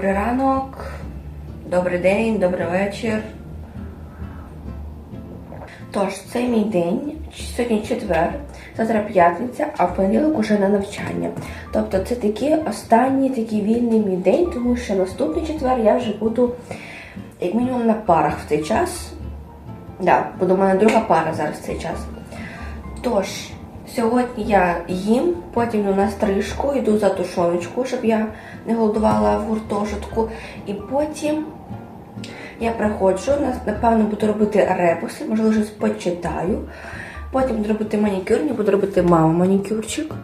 Добрий ранок, добрий день, добрий вечір. Тож, це мій день, сьогодні четвер, завтра п'ятниця, а в понеділок уже на навчання. Тобто це такий останній такий вільний мій день, тому що наступний четвер я вже буду як мінімум на парах в цей час. Да, буде у мене друга пара зараз в цей час. Тож, сьогодні я їм, потім йду на стрижку, йду за тушоночку, щоб я не голодувала в гуртожитку. І потім я приходжу, напевно, буду робити ребуси, можливо, щось почитаю. Потім буду робити манікюр, мені буду робити мама манікюрчик.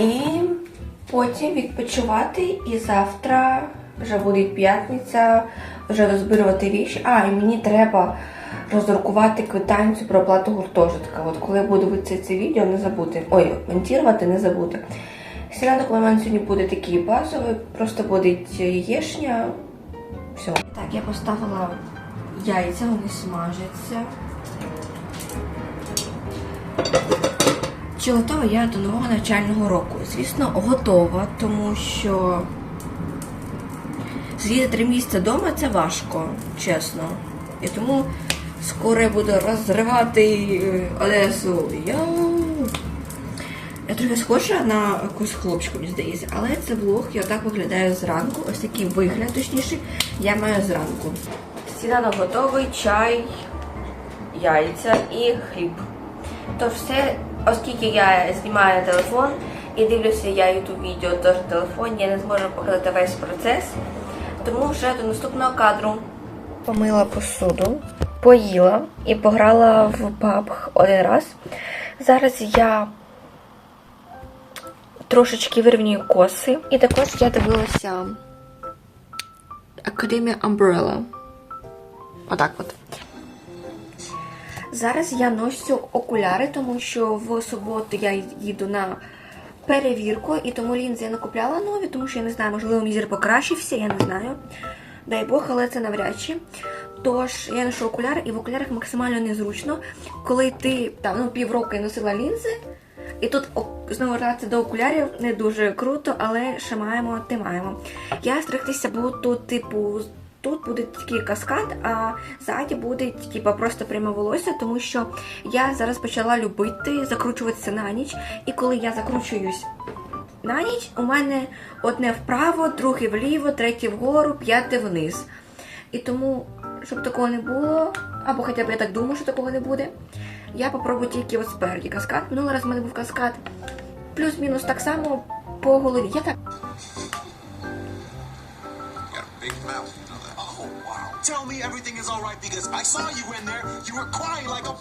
І потім відпочивати. І завтра вже буде п'ятниця, вже розбирувати віші. А, і мені треба роздрукувати квитанцію про оплату гуртожитка. От коли буду вити це відео, не забути. Ой, монтувати, не забути. Сніданок у мене сьогодні буде такий базовий, просто буде яєшня. Все. Так, я поставила яйця, вони смажаться. Чи готова я до нового навчального року? Звісно, готова, тому що сидіти три місяці вдома це важко, чесно. І тому скоро я буду розривати е, Одесу. Я... Я трохи схожа на якусь хлопчику, мені здається, але це влог, я так виглядаю зранку. Ось такий вигляд, точніше, я маю зранку. Сніданок готовий, чай, яйця і хліб. Тож все, оскільки я знімаю телефон і дивлюся я YouTube відео теж на телефоні, я не зможу показати весь процес. Тому вже до наступного кадру. Помила посуду, поїла і пограла в PUBG один раз. Зараз я трошечки вирівнюю коси. І також я дивилася Академія Umbrella. Отак от. Зараз я ношу окуляри, тому що в суботу я їду на перевірку, і тому лінзи я не купляла нові, тому що я не знаю, можливо, мій зір покращився, я не знаю. Дай Бог, але це навряд чи. Тож я ношу окуляри, і в окулярах максимально незручно, коли ти там ну, півроку носила лінзи, і тут знову вертатися до окулярів не дуже круто, але ще маємо, ти маємо. Я стригтися буду, типу, тут буде такий каскад, а ззаді буде типу, просто пряме волосся, тому що я зараз почала любити закручуватися на ніч, і коли я закручуюсь на ніч, у мене одне вправо, друге вліво, третє вгору, п'яте вниз. І тому, щоб такого не було, або хоча б я так думаю, що такого не буде, я попробую тільки от спереді каскад. Минулий раз в мене був каскад плюс-мінус так само по голові. Я так. Oh,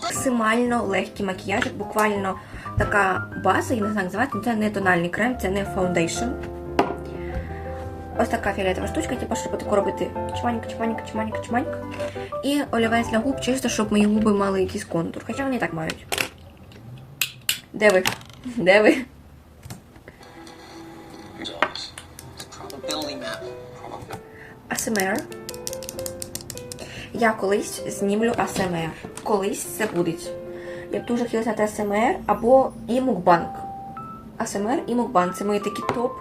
максимально легкий макіяж, буквально така база, я не знаю, називати, це не тональний крем, це не фаундейшн. Ось така фіолетова штучка, типу, щоб таку робити чманька, чманька, чманька, чманька. І олівець для губ, чисто, щоб мої губи мали якийсь контур. Хоча вони і так мають. Де ви? Де ви? АСМР. Я колись знімлю АСМР. Колись це буде. Я б дуже хотіла зняти АСМР або і мукбанк. АСМР і мукбанк. Це мої такі топ.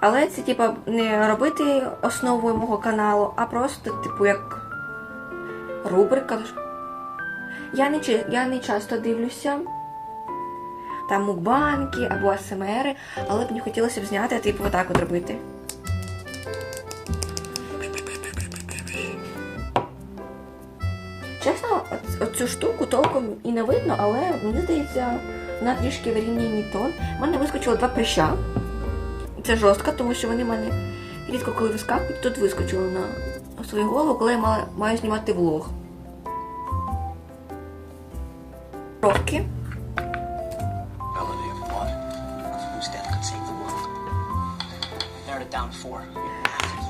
Але це, типа, не робити основою мого каналу, а просто, типу, як рубрика. Я не, я не часто дивлюся там мукбанки або АСМРи, але б мені хотілося б зняти, типу, отак от робити. Чесно, оцю штуку толком і не видно, але мені здається, вона трішки вирівнює тон. У мене вискочило два прища. Це жорстко, тому що вони в мене рідко коли вискакують, тут вискочило на свою голову, коли я мала, маю знімати влог. Бровки.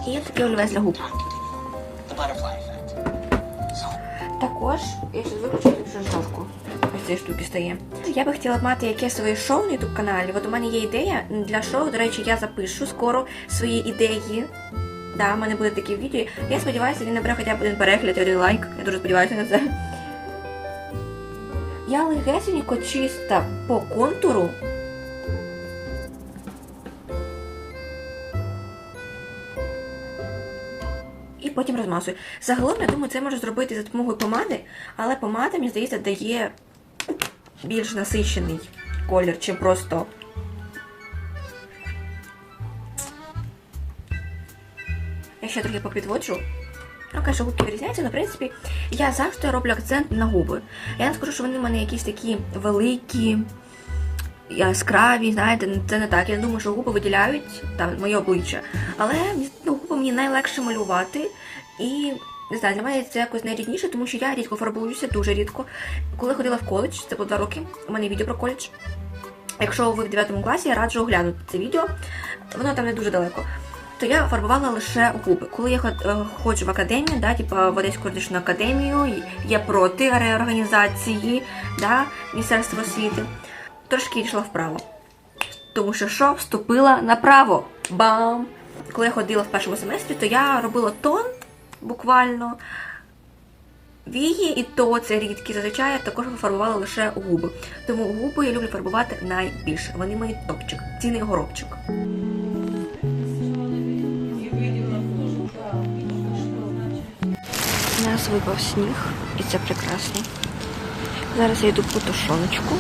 І такий олівець для губ. Також я ще виключу тут. Ось цієї штуки стає. Я би хотіла мати якесь своє шоу на youtube каналі. От у мене є ідея для шоу. До речі, я запишу скоро свої ідеї. Да, в мене буде такі відео. Я сподіваюся, він набере хоча б один перегляд, один лайк. Я дуже сподіваюся на це. Я легесенько чисто по контуру. Потім розмазую. Загалом, я думаю, це можу зробити за допомогою помади, але помада, мені здається, дає більш насичений колір, чим просто. Я ще трохи попідводжу. Ну, конечно, губки вирізняються, але в принципі я завжди роблю акцент на губи. Я не скажу, що вони в мене якісь такі великі, яскраві, знаєте, це не так. Я думаю, що губи виділяють там моє обличчя. Але ну, мені найлегше малювати. І не знаю, для мене це якось найрідніше, тому що я рідко фарбуюся, дуже рідко. Коли ходила в коледж, це було два роки. У мене відео про коледж. Якщо ви в 9 класі, я раджу оглянути це відео. Воно там не дуже далеко. То я фарбувала лише губи. Коли я е, ходжу в академію, да, типу в Одеську юридичну академію, я проти реорганізації да, Міністерства освіти, трошки йшла вправо. Тому що що вступила направо. Бам! Коли я ходила в першому семестрі, то я робила тон буквально. Вії і то це рідкі. Зазвичай також фарбувала лише губи. Тому губи я люблю фарбувати найбільше. Вони мої топчик, цінний горобчик. У нас випав сніг, і це прекрасно. Зараз я йду по тушоночку.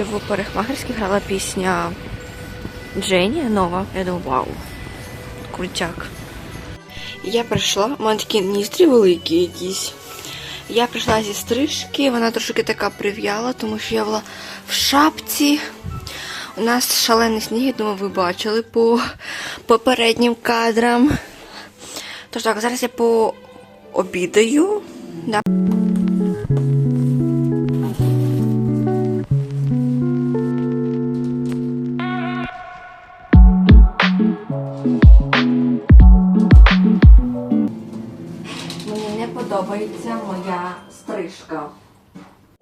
Ще в парикмахерській грала пісня Джені нова. Я думаю, вау, крутяк. Я прийшла, у мене такі ніздрі великі якісь. Я прийшла зі стрижки, вона трошки така прив'яла, тому що я була в шапці. У нас шалений сніг, я думаю, ви бачили по попереднім кадрам. Тож так, зараз я пообідаю. Да.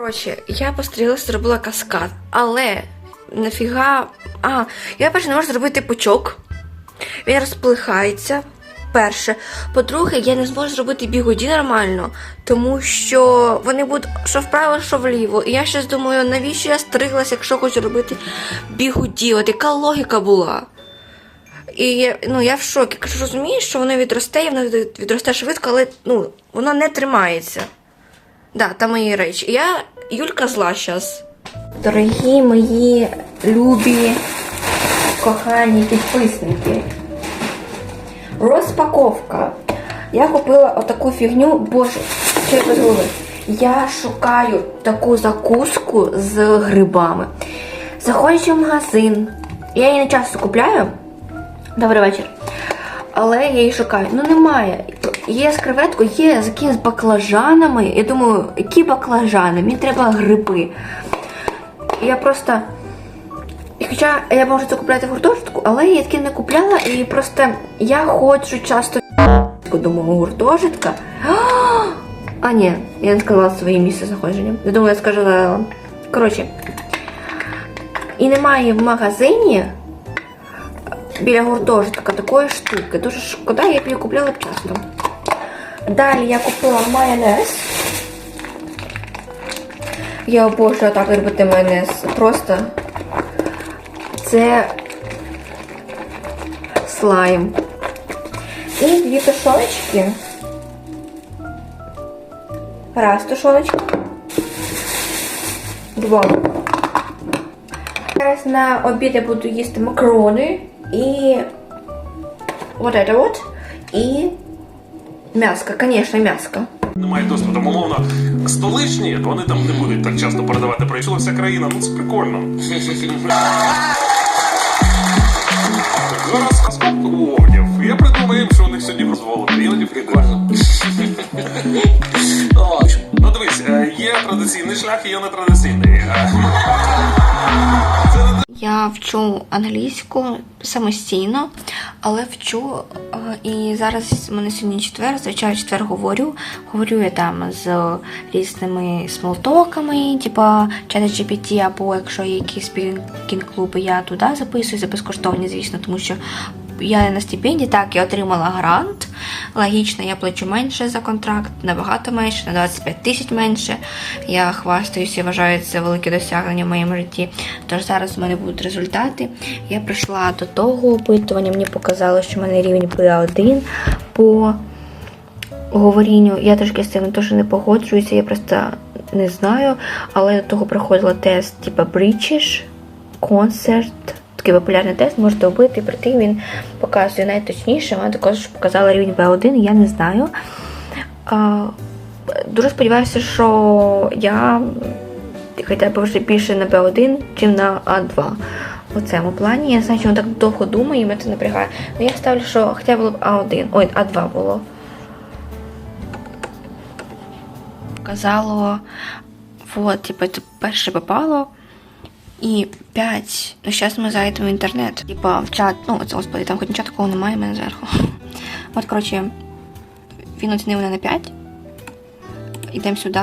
Коротше, я пострілилася, зробила каскад, але нафіга. А, я перше не можу зробити пучок. Він розплихається. Перше. По-друге, я не зможу зробити бігуді нормально, тому що вони будуть що вправо, що вліво. І я щось думаю, навіщо я стриглася, якщо хочу робити бігуді? От яка логіка була? І ну, я в шокі. Кажу, розумієш, що воно відросте, і воно відросте швидко, але ну, воно не тримається. Да, там мої речі. Я Юлька зла зараз. Дорогі мої любі, кохані підписники. Розпаковка. Я купила отаку фігню, боже, що я без. Я шукаю таку закуску з грибами. Заходячи в магазин. Я її не часто купляю. Добрий вечір. Але я її шукаю. Ну немає. Є з креветкою, є з якимись баклажанами. Я думаю, які баклажани? Мені треба гриби. Я просто. Хоча я можу це купляти гуртожитку, але я таки не купляла і просто я ходжу часто думаю, гуртожитка. А, ні, я не сказала своє місце знаходження. Я думаю, я сказала. Коротше. І немає в магазині біля гуртожитка такої штуки. Дуже шкода, я б її купляла часто. Далі я купила майонез. Я обожнюю так робити майонез. Просто це слайм. І дві тушоночки. Раз тушоночка. Два. Зараз на обід я буду їсти макарони і вот это вот. І м'яско, конечно, м'яско. Немає досвіду, умовно, столичні, вони там не будуть так часто передавати. Прийшла вся країна, ну це прикольно. Зараз овнів. Я придумав їм, що у них сьогодні дозволено. Іноді прикольно. Ну дивись, е, є традиційний шлях і є нетрадиційний. Не Я Я вчу англійську самостійно, але вчу і зараз мене сьогодні четвер, звичайно, четвер говорю. Говорю я там з різними смолтоками, типа чата GPT, або якщо є якісь спілкінг клуби, я туди записую за безкоштовні, звісно, тому що я на стипендії, так, я отримала грант. Логічно, я плачу менше за контракт, набагато менше, на 25 тисяч менше. Я хвастаюся і вважаю це велике досягнення в моєму житті. Тож зараз у мене будуть результати. Я прийшла до того опитування, мені показало, що в мене рівень B1 по говорінню. Я трошки з цим теж не погоджуюся, я просто не знаю. Але до того проходила тест, типу British Concert. Такий популярний тест, можете вбити, прийти, він показує найточніше. Вона також показала рівень B1, я не знаю. Дуже сподіваюся, що я хоча б вже більше на B1, чим на А2. У цьому плані. Я знаю, що він так довго думає, і мене це напрягає. Ну я ставлю, що хоча було б А1, ой, А2 було. Казало, вот, типу, перше попало. І 5. Ну, зараз ми зайдемо в інтернет. Типа в чат. Ну, це господи, там хоч нічого такого немає в мене зверху. От, коротше, він оцінив мене на 5. Йдемо сюди.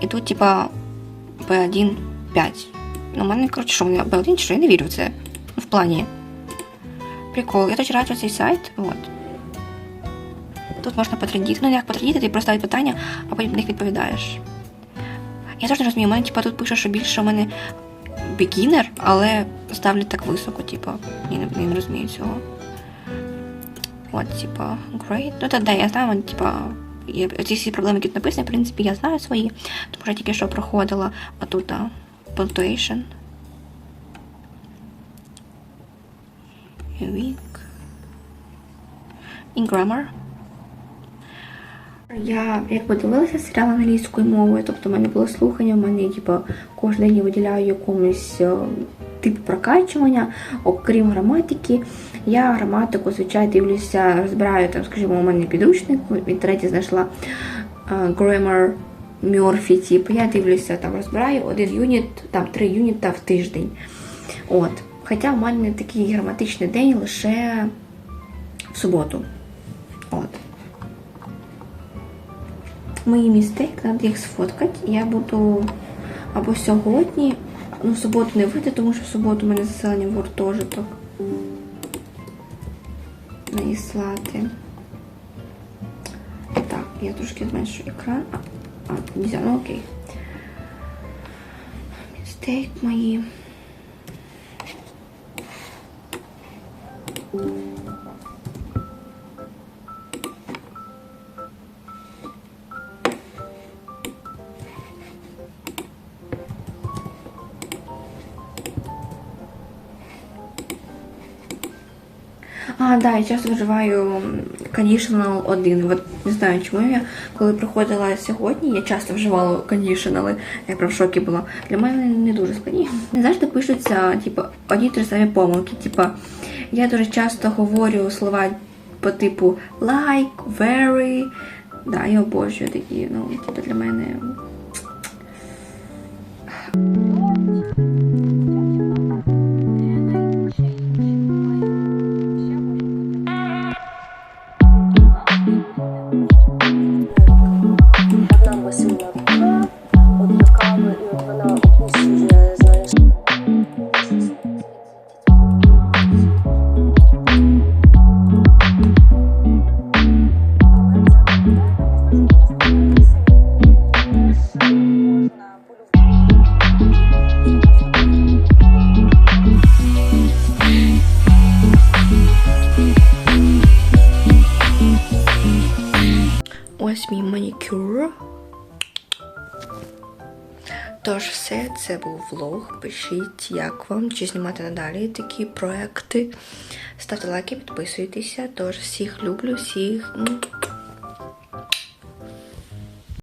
І тут, типа, B1 5. Ну, у мене, коротше, що, B1 чи що, я не вірю в це. Ну, в плані. Прикол. Я точно раджу цей сайт. От. Тут можна потрендіти. Ну, як потрендіти, ти просто ставить питання, а потім на них відповідаєш. Я не розумію, у мене типа, тут пише, що більше у мене бігінер, але ставлять так високо, типа, я не, не розумію цього. От, типа, great. Ну, та да, я знаю, типа, ці всі проблеми, які тут написані, в принципі, я знаю свої, тому що я тільки що проходила, а тут, а, punctuation. Week. In grammar. Я як подивилася серіал англійською мовою, тобто в мене було слухання, в мене типу, кожен день я виділяю якомусь е, типу прокачування, окрім граматики. Я граматику, звичайно, дивлюся, розбираю там, скажімо, у мене підручник, в інтернеті знайшла е, Grammar Murphy, типу, я дивлюся, там розбираю один юніт, там три юніта в тиждень. От. Хоча в мене такий граматичний день лише в суботу. От мої містейк, треба їх сфоткати. Я буду або сьогодні, ну в суботу не вийде, тому що в суботу у мене заселення в гуртожиток. Надіслати. Так, я трошки зменшу екран. А нельзя, ну окей. Містейк мої. А, да, я часто вживаю conditional 1. От не знаю, чому я коли приходила сьогодні, я часто вживала conditional, я прям в шокі була. Для мене не дуже складні. Не завжди пишуться, типу, одні ті самі помилки. Типу, я дуже часто говорю слова по типу like, very. Да, я обожнюю такі, ну, типу, для мене. Манікюр. Тож все, це був влог. Пишіть, як вам, чи знімати надалі такі проекти. Ставте лайки, підписуйтеся. Тож всіх люблю, всіх